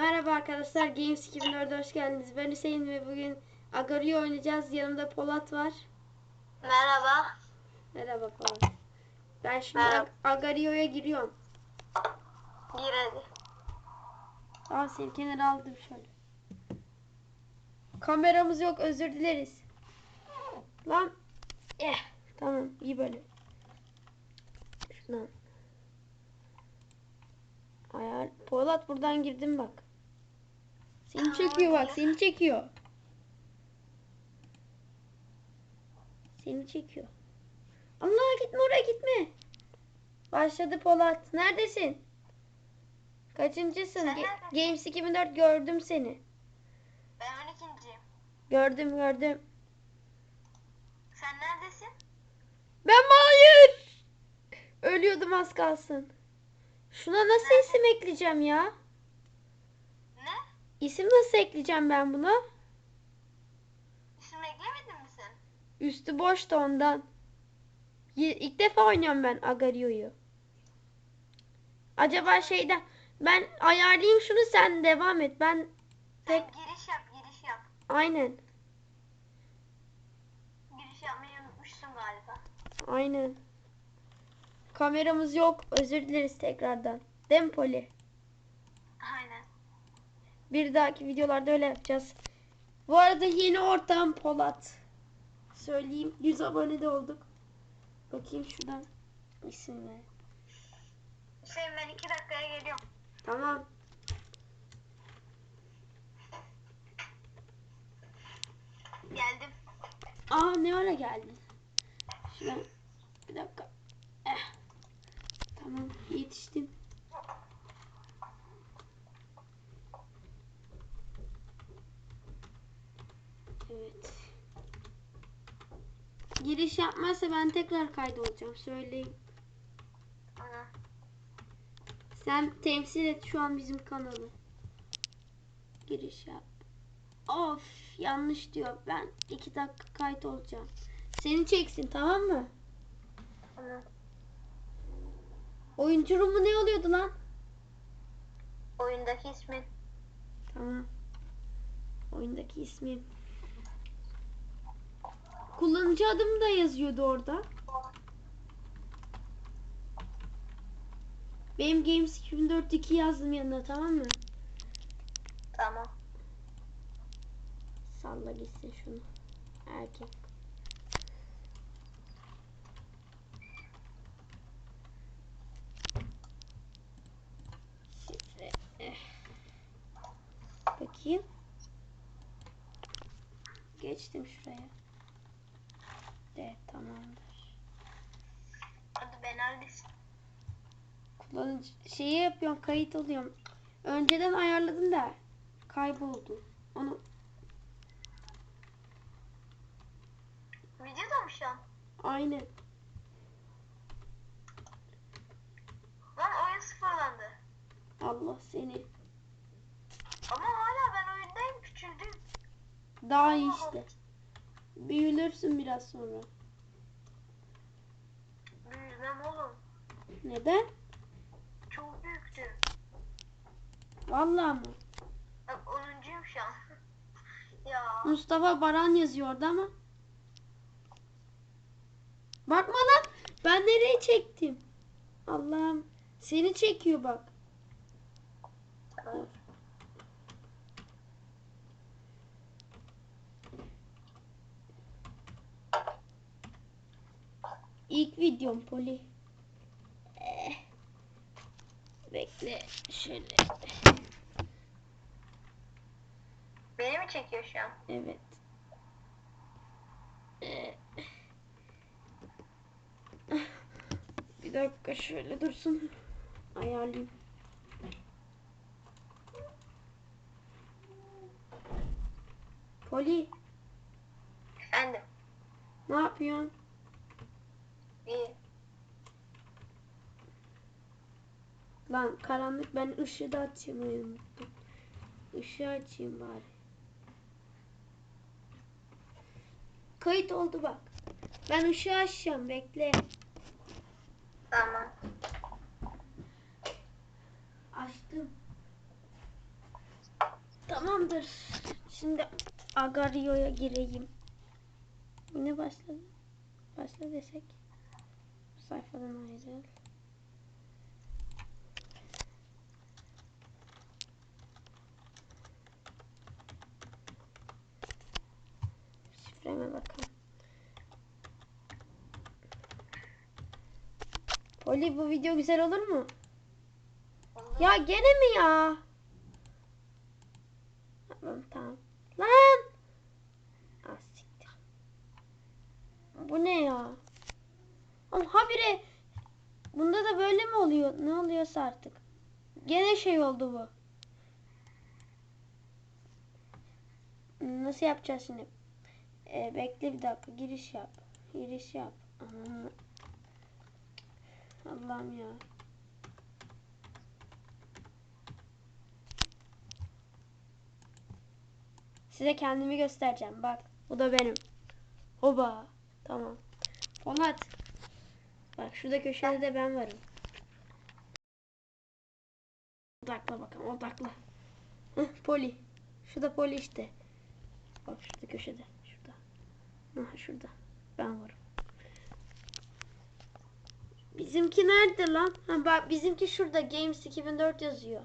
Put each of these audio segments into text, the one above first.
Merhaba arkadaşlar Games 2004'e hoş geldiniz. Ben Hüseyin ve bugün Agario oynayacağız. Yanımda Polat var. Merhaba. Merhaba Polat. Ben şimdi Merhaba. Agario'ya giriyorum. Gir hadi. Aa seni kenara aldım şöyle. Kameramız yok özür dileriz. Lan. Eh. Tamam iyi böyle. Şuradan. Ayar. Polat buradan girdim bak. Seni çekiyor bak seni çekiyor. Seni çekiyor. Allah gitme oraya gitme. Başladı Polat. Neredesin? Kaçıncısın? Ge-? Games 2004 gördüm seni. Ben 12.yim. Gördüm gördüm. Sen neredesin? Ben hayır. Ölüyordum az kalsın. Şuna nasıl Nerede? isim ekleyeceğim ya? İsim nasıl ekleyeceğim ben buna? İsim eklemedin mi sen? Üstü boş da ondan. İlk defa oynuyorum ben Agario'yu. Acaba şeyden ben ayarlayayım şunu sen devam et. Ben Sen tek giriş yap, giriş yap. aynen. Giriş yapmayı unutmuşsun galiba. Aynen. Kameramız yok. Özür dileriz tekrardan. Değil mi Poli? Bir dahaki videolarda öyle yapacağız. Bu arada yeni ortağım Polat. Söyleyeyim 100 abone de olduk. Bakayım şuradan isimleri. Hüseyin ben 2 dakikaya geliyorum. Tamam. Geldim. Aa ne ara geldin? Şuradan bir dakika. Eh. Tamam yetiştim. Evet. Giriş yapmazsa ben tekrar kaydolacağım. Söyleyeyim. Ana. Sen temsil et şu an bizim kanalı. Giriş yap. Of yanlış diyor. Ben iki dakika kayıt olacağım. Seni çeksin tamam mı? Ana. Oyuncu mu ne oluyordu lan? Oyundaki ismin. Tamam. Oyundaki ismim. Kullanıcı adım da yazıyordu orada. Benim Games 2004 2 yazdım yanına tamam mı? Tamam. Salla gitsin şunu. Erkek. Şifre. Eh. Bakayım. Geçtim şuraya. Tamamdır. Hadi ben neredesin? Kullanıcı şeyi yapıyorum, kayıt oluyorum. Önceden ayarladım da kayboldu. Onu Videoda mı şu an? aynen. Lan oyun sıfırlandı. Allah seni. Ama hala ben oyundayım küçüldüm. Daha iyi işte. Büyülürsün biraz sonra. Büyümem oğlum. Neden? Çok büyüktüm. Vallahi mı? Bak 10'uncuyum şu an. ya. Mustafa Baran yazıyor orada ama. Bakma lan. Ben nereye çektim? Allah'ım. Seni çekiyor bak. Tamam. İlk videom Poli. Eh. Bekle. Şöyle. Beni mi çekiyor şu an? Evet. Eh. Bir dakika şöyle dursun. Ayarlayayım. Poli Efendim. ne yapıyorsun? İyi. Lan karanlık ben ışığı da açmayı unuttum. Işığı açayım bari. Kayıt oldu bak. Ben ışığı açacağım bekle. Tamam. Açtım. Tamamdır. Şimdi Agario'ya gireyim. Ne başladı? Başla desek. Bu sayfadan ayrıl. Şifreme bakalım. Poli bu video güzel olur mu? Olur. Ya gene mi ya? Tamam tamam. Lan! Ah siktir. Bu ne ya? Oğlum habire bunda da böyle mi oluyor? Ne oluyorsa artık. Gene şey oldu bu. Nasıl yapacağız şimdi? Ee, bekle bir dakika giriş yap. Giriş yap. Allah'ım ya. Size kendimi göstereceğim. Bak bu da benim. Hoba. Tamam. Polat. Bak şurada köşede de ben varım. Odakla bakalım odakla. Heh, poli. Şurada poli işte. Bak şurada köşede. Hah, şurada. Ben varım. Bizimki nerede lan? Ha, bak bizimki şurada. Games 2004 yazıyor.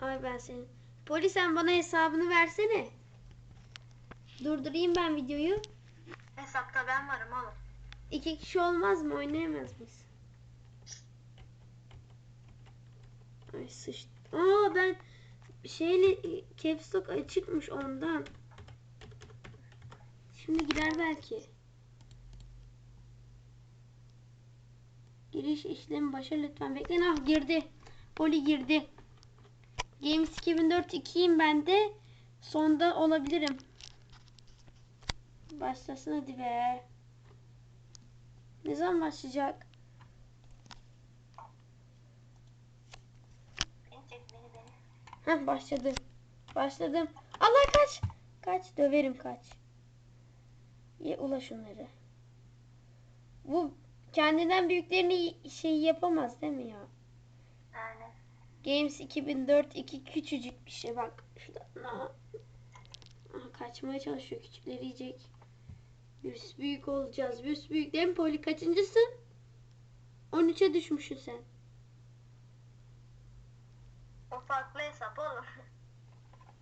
Ay ben senin. Poli sen bana hesabını versene. Durdurayım ben videoyu. Hesapta ben varım oğlum. İki kişi olmaz mı? Oynayamaz mıyız? Ay sıçtı. Aa ben şeyle caps lock açıkmış ondan. Şimdi girer belki. Giriş işlemi başa lütfen bekleyin. Ah girdi. Poli girdi. Games 2004 2'yim ben de. Sonda olabilirim. Başlasın hadi be. Ne zaman başlayacak? Beni çek beni beni. Heh başladı. Başladım. Allah kaç. Kaç döverim kaç. Ye ula şunları. Bu kendinden büyüklerini şey yapamaz değil mi ya? Aynen. Games 2004 2 küçücük bir şey bak. Şurada. Aha. Kaçmaya çalışıyor küçükleri yiyecek. Biz büyük olacağız. Biz büyük değil mi Poli? Kaçıncısın? 13'e düşmüşsün sen. O farklı hesap oğlum.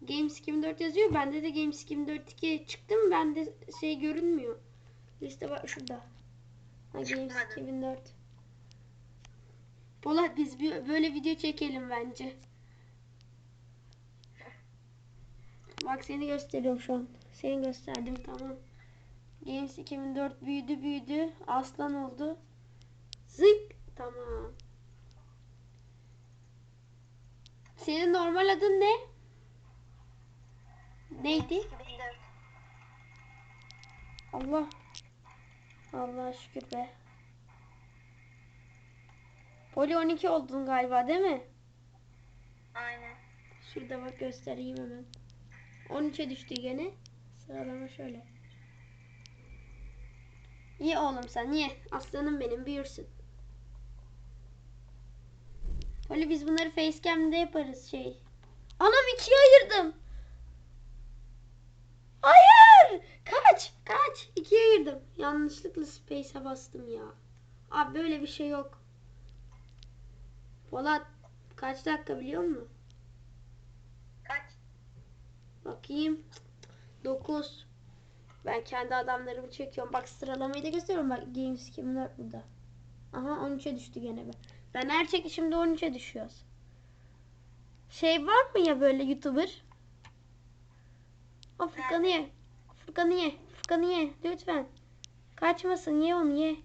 Games 2004 yazıyor. Bende de Games 2004 2 çıktı mı? Bende şey görünmüyor. Liste var şurada. Ha, Games Çıkmadı. 2004. Polat biz bir, böyle video çekelim bence. Bak seni gösteriyorum şu an. Seni gösterdim tamam. Games 2004 büyüdü büyüdü. Aslan oldu. Zık. Tamam. Senin normal adın ne? Neydi? 2004. Allah. Allah şükür be. Poli 12 oldun galiba değil mi? Aynen. Şurada bak göstereyim hemen. 13'e düştü gene. Sıralama şöyle. Ye oğlum sen ye. Aslanım benim büyürsün. Poli biz bunları facecam'de yaparız şey. Anam ikiye ayırdım. Hayır. Kaç. Kaç. İkiye ayırdım. Yanlışlıkla space'e bastım ya. Abi böyle bir şey yok. Polat kaç dakika biliyor musun? Kaç? Bakayım. 9. Ben kendi adamlarımı çekiyorum. Bak sıralamayı da gösteriyorum. Bak Games 2004 burada. Aha 13'e düştü gene be. Ben her çekişimde 13'e düşüyoruz. Şey var mı ya böyle YouTuber? O Furkan'ı ye. Furkan'ı ye. Furkan'ı ye. Lütfen. Kaçmasın. Ye onu ye.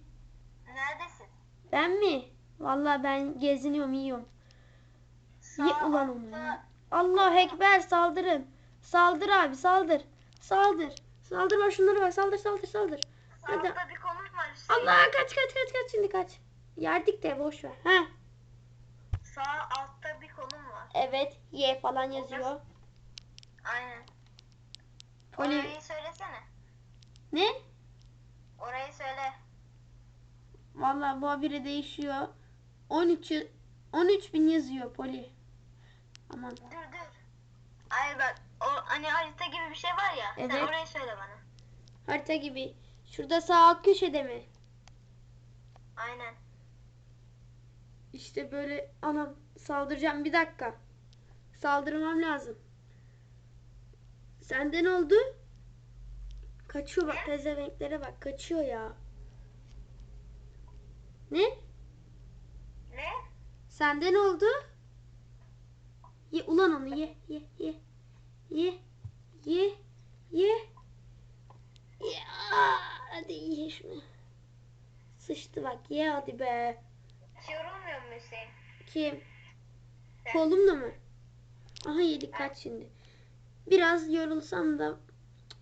Neredesin? Ben mi? Vallahi ben geziniyorum yiyorum. Ye Sağ ulan onu ya. Allah ekber saldırın. Saldır abi saldır. Saldır. Saldır bak şunları bak saldır saldır saldır. Hadi. Var. Hüseyin. Allah kaç kaç kaç kaç şimdi kaç. Yerdik de boş ver. Ha. Sağ altta bir konum var. Evet ye falan yazıyor. Aynen. Poli Orayı söylesene. ne? Orayı söyle. Vallahi bu habire değişiyor. 13'ü 13 bin yazıyor Poli. Aman. Dur dur. Ay bak o hani harita gibi bir şey var ya. Evet. Sen orayı söyle bana. Harita gibi. Şurada sağ alt köşede mi? Aynen. İşte böyle anam saldıracağım bir dakika. Saldırmam lazım. Senden oldu. Kaçıyor bak pezevenklere bak kaçıyor ya. Ne? Ne? Senden oldu. Ye ulan onu ye ye ye. Ye ye ye. Ya, hadi ye şunu. Sıçtı bak ye hadi be. Yorulmuyor mu Hüseyin? Kim? Sen. Kolumla mı? Aha yedik kaç şimdi. Biraz yorulsam da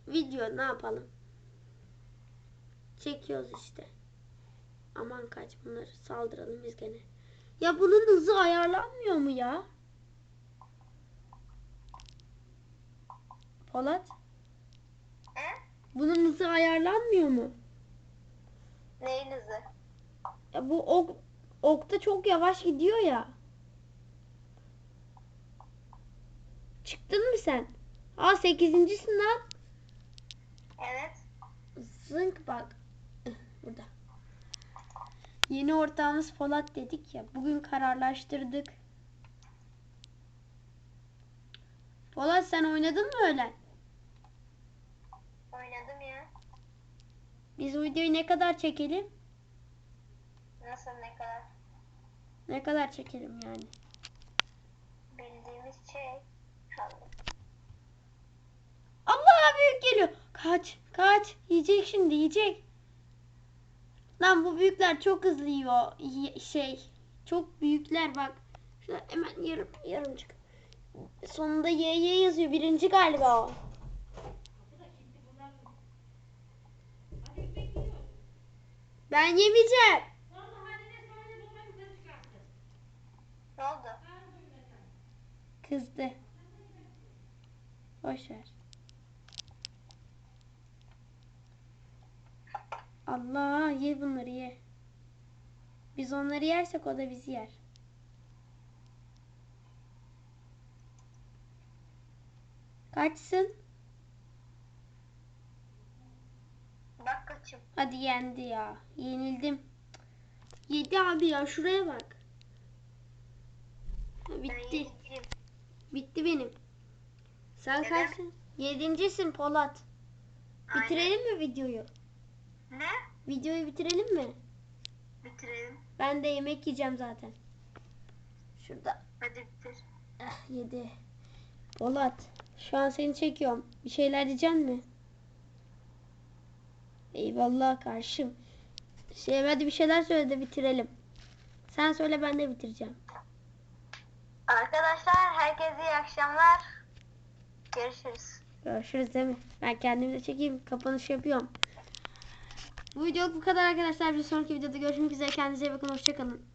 video ne yapalım? Çekiyoruz işte. Aman kaç bunları saldıralım biz gene. Ya bunun hızı ayarlanmıyor mu ya? Polat, He? bunun hızı ayarlanmıyor mu? Neyin hızı? Ya bu ok, okta çok yavaş gidiyor ya. Çıktın mı sen? Aa sekizincisin lan. Evet. Zınk bak. Burada. Yeni ortağımız Polat dedik ya. Bugün kararlaştırdık. Polat sen oynadın mı öyle? Oynadım ya. Biz videoyu ne kadar çekelim? Nasıl ne kadar? Ne kadar çekelim yani? Bildiğimiz şey. Allah büyük geliyor. Kaç, kaç. Yiyecek şimdi, yiyecek. Lan bu büyükler çok hızlı yiyor. Şey, çok büyükler bak. Şurada hemen yarım, yarımcık. Sonunda Y Y yazıyor. Birinci galiba o. Ben yemeyeceğim. Ne oldu? Kızdı. Boş ver. Allah ye bunları ye. Biz onları yersek o da bizi yer. Kaçsın? Bak kaçım. Hadi yendi ya. Yenildim. Yedi abi ya şuraya bak. Ha, bitti. Bitti benim. Sen Neden? kaçsın? Yedincisin Polat. Aynen. Bitirelim mi videoyu? Ne? Videoyu bitirelim mi? Bitirelim. Ben de yemek yiyeceğim zaten. Şurada. Hadi bitir. Ah yedi. Polat. Şu an seni çekiyorum. Bir şeyler diyeceksin mi? Eyvallah karşım. Şey hadi bir şeyler söyle de bitirelim. Sen söyle ben de bitireceğim. Arkadaşlar herkese iyi akşamlar. Görüşürüz. Görüşürüz değil mi? Ben kendimi de çekeyim. Kapanış yapıyorum. Bu video bu kadar arkadaşlar. Bir sonraki videoda görüşmek üzere. Kendinize iyi bakın. Hoşçakalın.